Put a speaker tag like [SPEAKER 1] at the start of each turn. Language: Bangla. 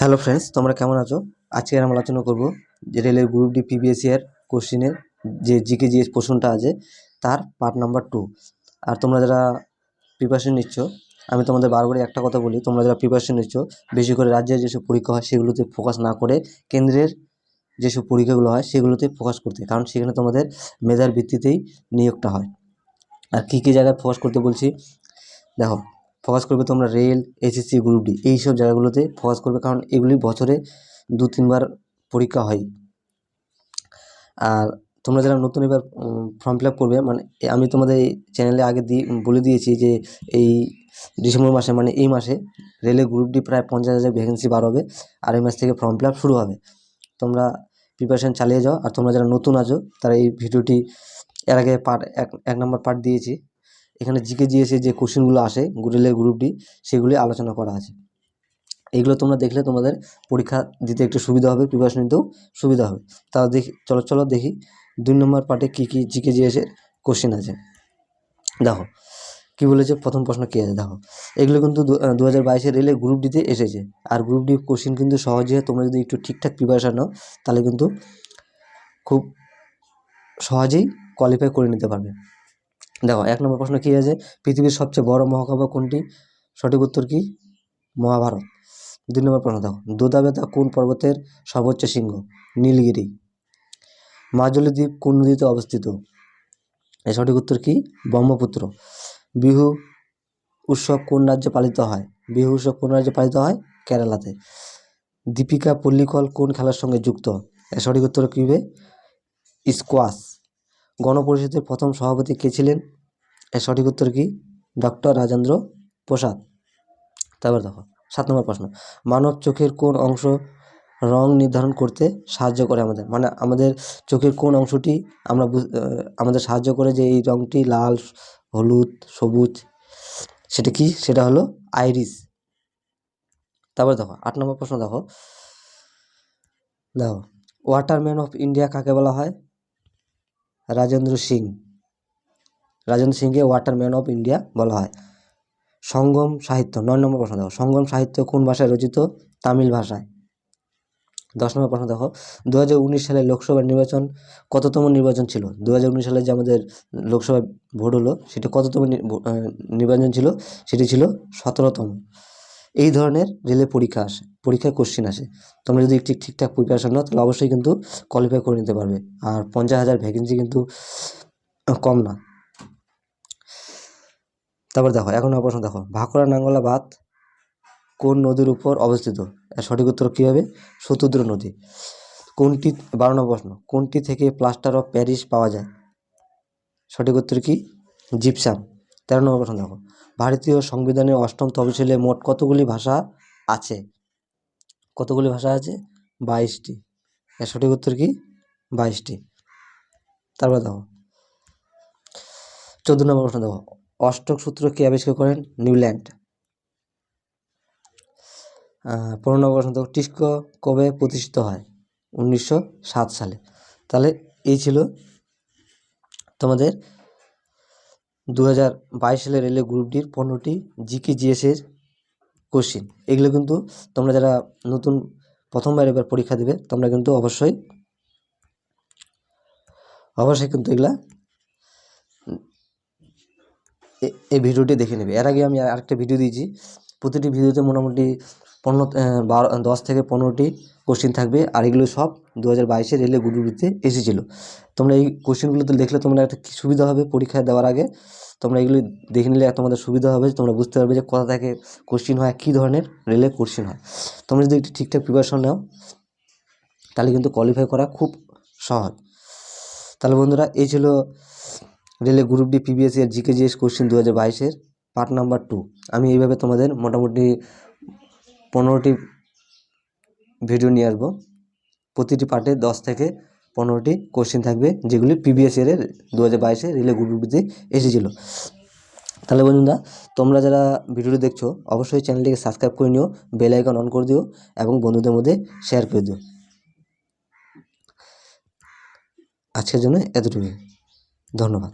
[SPEAKER 1] হ্যালো ফ্রেন্ডস, তোমরা কেমন আছো? আজকে আমরা আলোচনা করব যে রেলের গ্রুপ ডি পিবিএস ইয়ার কোশ্চিনের যে জিকে জিএস পোর্শনটা আছে, তার পার্ট নাম্বার টু আর তোমরা যারা প্রিপারেশন নিচ্ছ, আমি তোমাদের বারবারই একটা কথা বলি, তোমরা যারা প্রিপারেশন নিচ্ছ, বেশি করে রাজ্যের যেসব পরীক্ষা হয়, সেগুলোতে ফোকাস না করে কেন্দ্রের যেসব পরীক্ষাগুলো হয়, সেগুলোতে ফোকাস করতে। কারণ সেখানে তোমাদের মেধার ভিত্তিতেই নিয়োগটা হয়। আর কী কী জায়গায় ফোকাস করতে বলছি? দেখো ফোকাস করবে তোমরা রেল এসএসসি গ্রুপ ডি এই সব জায়গাগুলোতে ফোকাস করবে কারণ এগুলি বছরে দু, তিনবার পরীক্ষা হয়। আর তোমরা যারা নতুন এবার ফর্ম ফিল আপ করবে মানে আমি তোমাদের চ্যানেলে আগে দিয়ে বলে দিয়েছি যে এই ডিসেম্বর মাসে মানে এই মাসে রেলের গ্রুপ ডি প্রায় পঞ্চাশ হাজার ভ্যাকেন্সি বার হবে আর এই মাস থেকে ফর্ম ফিল আপ শুরু হবে। তোমরা প্রিপারেশান চালিয়ে যাও আর তোমরা যারা নতুন আছো, তারা এই ভিডিওটি এর আগে পার্ট এক এক নম্বর পার্ট দিয়েছি। এখানে জিকে জিএসে যে কোশ্চেনগুলো আসে রেলের গ্রুপ ডি সেগুলি আলোচনা করা আছে। এগুলো তোমরা দেখলে তোমাদের পরীক্ষা দিতে একটু সুবিধা হবে প্রিপারেশন নিতেও সুবিধা হবে। তা দেখি, চলো চলো দেখি দুই নম্বর পার্টে কী কী জিকে জিএসে কোশ্চেন আছে। দেখো, কী বলেছে? প্রথম প্রশ্ন কী আছে? দেখো, এগুলো কিন্তু দু হাজার বাইশের রেলে গ্রুপ ডিতে এসেছে। আর গ্রুপ ডি কোশ্চেন কিন্তু সহজে তোমরা যদি একটু ঠিকঠাক প্রিপারেশান নাও, তাহলে কিন্তু খুব সহজেই কোয়ালিফাই করে নিতে পারবে। দেখো, এক নম্বর প্রশ্ন কী আছে পৃথিবীর সবচেয়ে বড় মহাকাব্য কোনটি? সঠিক উত্তর কি? মহাভারত। দুই নম্বর প্রশ্ন দেখো, দোদাবেতা কোন পর্বতের সর্বোচ্চ শৃঙ্গ? নীলগিরি। মাজুলি দ্বীপ কোন নদীতে অবস্থিত? এর সঠিক উত্তর কি? ব্রহ্মপুত্র। বিহু উৎসব কোন রাজ্যে পালিত হয়? বিহু উৎসব কোন রাজ্যে পালিত হয়? কেরালাতে। দীপিকা পল্লিকল কোন খেলার সঙ্গে যুক্ত? এর সঠিক উত্তর কী হবে? স্কোয়াশ। গণপরিষদের প্রথম সভাপতি কে ছিলেন? এর সঠিক উত্তর কি? ডক্টর রাজেন্দ্র প্রসাদ। তারপর দেখো, সাত নম্বর প্রশ্ন। মানব চোখের কোন অংশ রং নির্ধারণ করতে সাহায্য করে আমাদের? মানে আমাদের চোখের কোন অংশটি আমরা আমাদের সাহায্য করে যে এই রংটি লাল, হলুদ, সবুজ, সেটা কি? সেটা হলো আইরিস। তারপর দেখো, আট নম্বর প্রশ্ন দেখো। দেখো, ওয়াটারম্যান অফ ইন্ডিয়া কাকে বলা হয়? রাজেন্দ্র সিং। রাজেন্দ্র সিংকে ওয়াটারম্যান অফ ইন্ডিয়া বলা হয়। সঙ্গম সাহিত্য, নয় নম্বর প্রশ্ন দেখো। সঙ্গম সাহিত্য কোন ভাষায় রচিত? তামিল ভাষায়। দশ নম্বর প্রশ্ন দেখো। দু হাজার উনিশ সালে লোকসভা নির্বাচন কততম নির্বাচন ছিল? দু হাজার উনিশ সালে যে আমাদের লোকসভা ভোট হলো, সেটা কততম নির্বাচন ছিল? সেটি ছিল সতেরোতম। এই ধরনের রেলের পরীক্ষা আসে পরীক্ষায় কোশ্চিন আসে। তোমরা যদি একটি ঠিকঠাক প্রিপারেশন নাও, তাহলে অবশ্যই কিন্তু কোয়ালিফাই করে নিতে পারবে। আর পঞ্চাশ হাজার ভ্যাকেন্সি কিন্তু কম না। তারপর দেখো, এখন প্রশ্ন দেখো ভাকরা নাঙ্গলা বাঁধ কোন নদীর উপর অবস্থিত? সঠিক উত্তর কী হবে? শতুদ্র নদী। কোনটি, বারো নম্বর প্রশ্ন, কোনটি থেকে প্লাস্টার অফ প্যারিস পাওয়া যায়? সঠিক উত্তর কি? জিপসাম তেরো নম্বর প্রশ্ন দেখো। ভারতীয় সংবিধানের অষ্টম তফসিলে মোট কতগুলি ভাষা আছে? কতগুলি ভাষা আছে? বাইশটি। এর সঠিক উত্তর কি? বাইশটি। তারপর দেখো। চোদ্দ নম্বর প্রশ্ন দেখো। অষ্টক সূত্র কে আবিষ্কার করেন? নিউল্যান্ড। পনেরো নম্বর প্রশ্ন দেখো। টিস্কো কবে প্রতিষ্ঠিত হয়? উনিশশো সাত সালে। তাহলে এই ছিল তোমাদের দু হাজার বাইশ সালে রেলে গ্রুপ ডির পনেরোটি জিকে জিএসের কোশ্চিন। এগুলো কিন্তু তোমরা যারা নতুন প্রথমবার এবার পরীক্ষা দেবে, তোমরা কিন্তু অবশ্যই অবশ্যই কিন্তু এগুলা এই ভিডিওটি দেখে নেবে। এর আগে আমি আরেকটা ভিডিও দিয়েছি। প্রতিটি ভিডিওতে মোটামুটি পনেরো বারো, দশ থেকে পনেরোটি কোশ্চিন থাকবে। আর এগুলো সব দু হাজার বাইশে রেলে গুরুবিতে এসেছিল। তোমরা এই কোশ্চেনগুলোতে দেখলে তোমরা একটা সুবিধা হবে পরীক্ষায় দেওয়ার আগে। তোমরা এগুলি দেখে নিলে তোমাদের সুবিধা হবে। তোমরা বুঝতে পারবে যে কোথা থেকে কোশ্চিন হয়, কী ধরনের রেলে কোশ্চিন হয়। তোমরা যদি একটু ঠিকঠাক প্রিপারেশন নাও, তাহলে কিন্তু কোয়ালিফাই করা খুব সহজ। তাহলে বন্ধুরা, এই ছিল রেলে গ্রুপ ডি পিবিএসসি এর জিকে জিএস কোশ্চেন দু হাজার বাইশের পার্ট নাম্বার টু আমি এইভাবে তোমাদের মোটামুটি পনেরোটি ভিডিও নিয়ে আসব। প্রতিটি পার্টে দশ থেকে পনেরোটি কোশ্চেন থাকবে, যেগুলি পিবিএস এর দু হাজার বাইশে রিলে গ্রুপটিতে এসেছিল। তাহলে বন্ধুরা, তোমরা যারা ভিডিওটি দেখছ, অবশ্যই চ্যানেলটিকে সাবস্ক্রাইব করে নিও বেল আইকন অন করে দিও, এবং বন্ধুদের মধ্যে শেয়ার করে দিও। আজকের জন্য এতটুকুই। ধন্যবাদ।